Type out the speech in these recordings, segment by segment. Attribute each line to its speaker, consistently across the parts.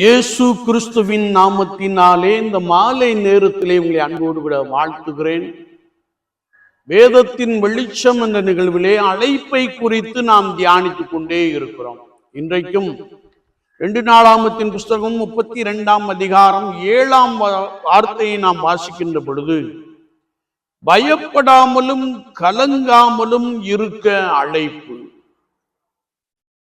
Speaker 1: இயேசு கிறிஸ்துவின் நாமத்தினாலே இந்த மாலை நேரத்திலே உங்களை அன்போடு விட வாழ்த்துகிறேன். வேதத்தின் வெளிச்சம் என்ற நிகழ்விலே அழைப்பை குறித்து நாம் தியானித்துக் கொண்டே இருக்கிறோம். இன்றைக்கும் ரெண்டு நாளாமத்தின் புஸ்தகம் முப்பத்தி இரண்டாம் அதிகாரம் ஏழாம் வார்த்தையை நாம் வாசிக்கின்ற பொழுது பயப்படாமலும் கலங்காமலும் இருக்க அழைப்பு.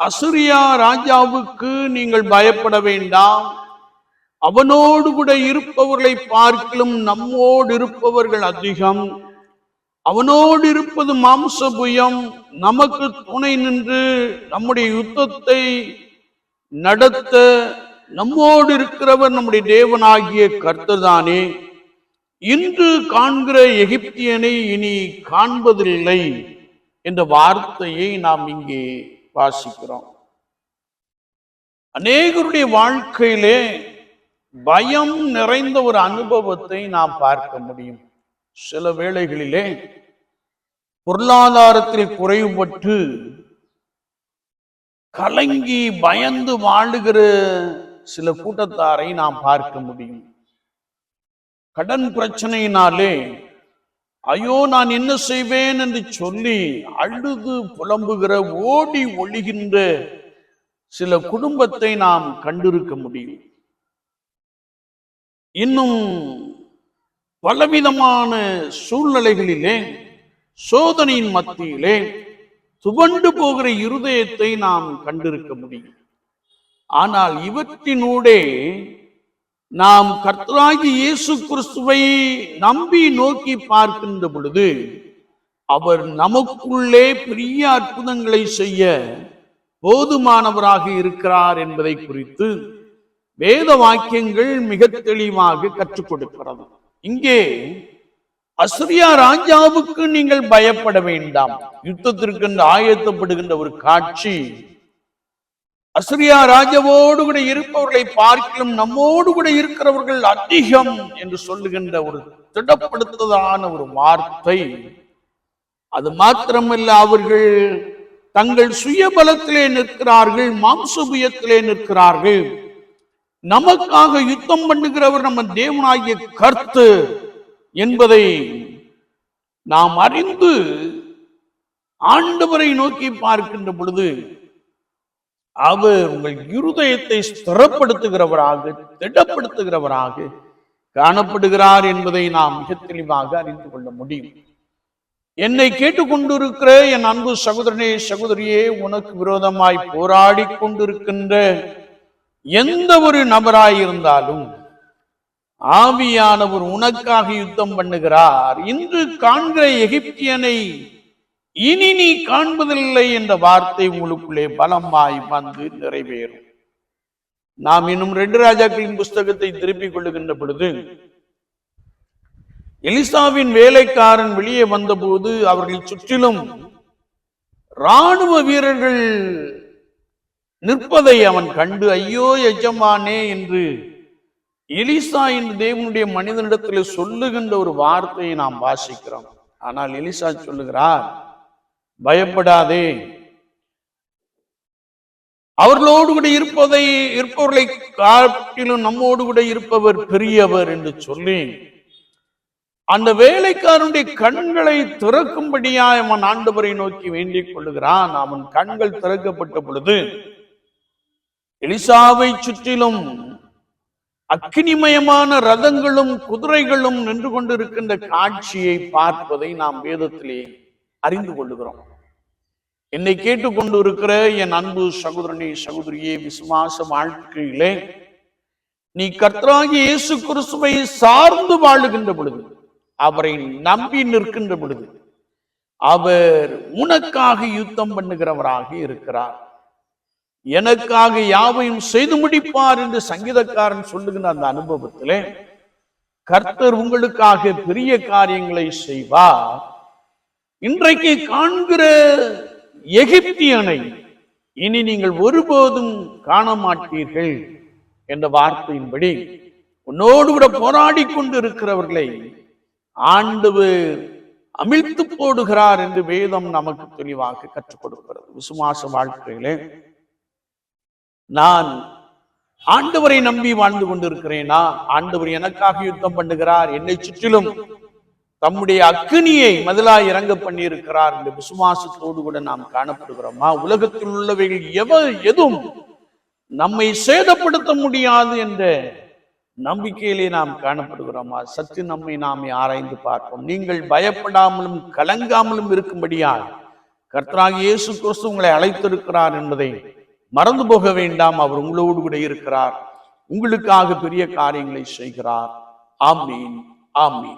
Speaker 1: அசுரியா ராஜாவுக்கு நீங்கள் பயப்பட வேண்டாம். அவனோடு கூட இருப்பவர்களை பார்க்கிலும் நம்மோடு இருப்பவர்கள் அதிகம். அவனோடு இருப்பது மாம்சபுயம். நமக்கு துணை நின்று நம்முடைய யுத்தத்தை நடத்த நம்மோடு இருக்கிறவர் நம்முடைய தேவனாகிய கர்த்தர்தானே. இன்று காண்கிற எகிப்தியனை இனி காண்பதில்லை என்ற வார்த்தையை நாம் இங்கே வாசிக்கிறோம். அநேகருடைய வாழ்க்கையிலே பயம் நிறைந்த ஒரு அனுபவத்தை நாம் பார்க்க முடியும். சில வேளைகளிலே பொருளாதாரத்தில் குறைவுபட்டு கலங்கி பயந்து வாழுகிற சில கூட்டத்தாரை நாம் பார்க்க முடியும். கடன் பிரச்சனையினாலே ஐயோ நான் என்ன செய்வேன் என்று சொல்லி அழுது புலம்புகிற ஓடி ஒழிகின்ற சில குடும்பத்தை நாம் கண்டிருக்க முடியும். இன்னும் பலவிதமான சூழ்நிலைகளிலே சோதனையின் மத்தியிலே துவண்டு போகிற இருதயத்தை நாம் கண்டிருக்க முடியும். ஆனால் இவற்றினூடே நாம் கர்த்தராகி இயேசு கிறிஸ்துவை நம்பி நோக்கி பார்க்கின்ற பொழுது அவர் நமக்குள்ளே பெரிய அற்புதங்களை செய்ய போதுமானவராக இருக்கிறார் என்பதை குறித்து வேத வாக்கியங்கள் மிக தெளிவாக கற்றுக் கொடுக்கிறது. இங்கே அசுரியா ராஜாவுக்கு நீங்கள் பயப்பட வேண்டாம். யுத்தத்திற்கு என்று ஆயத்தப்படுகின்ற ஒரு காட்சி அசுரியா ராஜாவோடு கூட இருப்பவர்களை பார்க்கிலும் நம்மோடு கூட இருக்கிறவர்கள் அதிகம் என்று சொல்லுகின்ற ஒரு திடப்படுத்ததான ஒரு வார்த்தை. அது மாத்திரமல்ல அவர்கள் தங்கள் சுயபலத்திலே நிற்கிறார்கள் மாம்சபுயத்திலே நிற்கிறார்கள். நமக்காக யுத்தம் பண்ணுகிறவர் நம்ம தேவனாகிய கர்த்து என்பதை நாம் அறிந்து ஆண்டவரை நோக்கி பார்க்கின்ற பொழுது அவர் உங்கள் இருதயத்தை ஸ்திரப்படுத்துகிறவராக திடப்படுத்துகிறவராக காணப்படுகிறார் என்பதை நாம் மிக தெளிவாக அறிந்து கொள்ள முடியும். என்னை கேட்டுக்கொண்டிருக்கிற என் அன்பு சகோதரனே சகோதரியே உனக்கு விரோதமாய் போராடி கொண்டிருக்கின்ற எந்த ஒரு நபராய் இருந்தாலும் ஆவியானவர் உனக்காக யுத்தம் பண்ணுகிறார். இன்று காண்கிற எகிப்தியனை இனி நீ காண்பதில்லை என்ற வார்த்தை உங்களுக்குள்ளே பலமாய் வந்து நிறைவேறும். நாம் இன்னும் ரெண்டு ராஜாக்களின் புஸ்தகத்தை திருப்பிக் கொள்ளுகின்ற பொழுது எலிசாவின் வேலைக்காரன் வெளியே வந்தபோது அவர்களை சுற்றிலும் ராணுவ வீரர்கள் நிற்பதை அவன் கண்டு ஐயோ எஜமானே என்று எலிசா என்று தேவனுடைய மனிதனிடத்தில் சொல்லுகின்ற ஒரு வார்த்தையை நாம் வாசிக்கிறோம். ஆனால் எலிசா சொல்லுகிறார் பயப்படாதே. அவர்களோடு கூட இருப்பதை இருப்பவர்களை காட்டிலும் நம்மோடு கூட இருப்பவர் பெரியவர் என்று சொல்லி அந்த வேலைக்காரனுடைய கண்களை திறக்கும்படியா அவன் ஆண்டவரை நோக்கி வேண்டிக் கொள்ளுகிறான். அவன் கண்கள் திறக்கப்பட்ட பொழுது எலிசாவை சுற்றிலும் அக்கினிமயமான ரதங்களும் குதிரைகளும் நின்று கொண்டிருக்கின்ற காட்சியை பார்ப்பதை நாம் வேதத்திலே அறிந்து கொள்ளுகிறோம். என்னை கேட்டுக்கொண்டு இருக்கிற என் அன்பு சகோதரனே சகோதரியே விசுவாச வாழ்க்கையிலே நீ கர்த்தராகி இயேசு கிறிஸ்துவை சார்ந்து வாழுகின்ற பொழுது அவரை நம்பி நிற்கின்ற பொழுது அவர் உனக்காக யுத்தம் பண்ணுகிறவராக இருக்கிறார். எனக்காக யாவையும் செய்து முடிப்பார் என்று சங்கீதக்காரன் சொல்லுகின்ற அந்த அனுபவத்திலே கர்த்தர் உங்களுக்காக பெரிய காரியங்களை செய்வார். இன்றைக்கு காண்கிற எகிப்தியனை இனி நீங்கள் ஒருபோதும் காண மாட்டீர்கள் என்ற வார்த்தையின்படி உன்னோடு கூட போராடி கொண்டு இருக்கிறவர்களை ஆண்டவர் அமிழ்த்து போடுகிறார் என்று வேதம் நமக்கு தெளிவாக கற்றுக் கொடுக்கிறது. விசுவாச வாழ்க்கையிலே நான் ஆண்டவரை நம்பி வாழ்ந்து கொண்டிருக்கிறேனா? ஆண்டவர் எனக்காக யுத்தம் பண்ணுகிறார். என்னை சுற்றிலும் தம்முடைய அக்னியை மதிலா இறங்க பண்ணி இருக்கிறார் விசுவாசத்தோடு கூட நாம் காணப்படுகிறோமா? உலகத்தில் உள்ளவைகள் எவ எதுவும் நம்மை சேதப்படுத்த முடியாது என்ற நம்பிக்கையிலே நாம் காணப்படுகிறோமா? சற்று நம்மை நாம் ஆராய்ந்து பார்ப்போம். நீங்கள் பயப்படாமலும் கலங்காமலும் இருக்கும்படியால் கர்த்தராக இயேசு கிறிஸ்து உங்களை அழைத்திருக்கிறார் என்பதை மறந்து போக வேண்டாம். அவர் உங்களோடு கூட இருக்கிறார். உங்களுக்காக பெரிய காரியங்களை செய்கிறார். ஆமீன். ஆமீன்.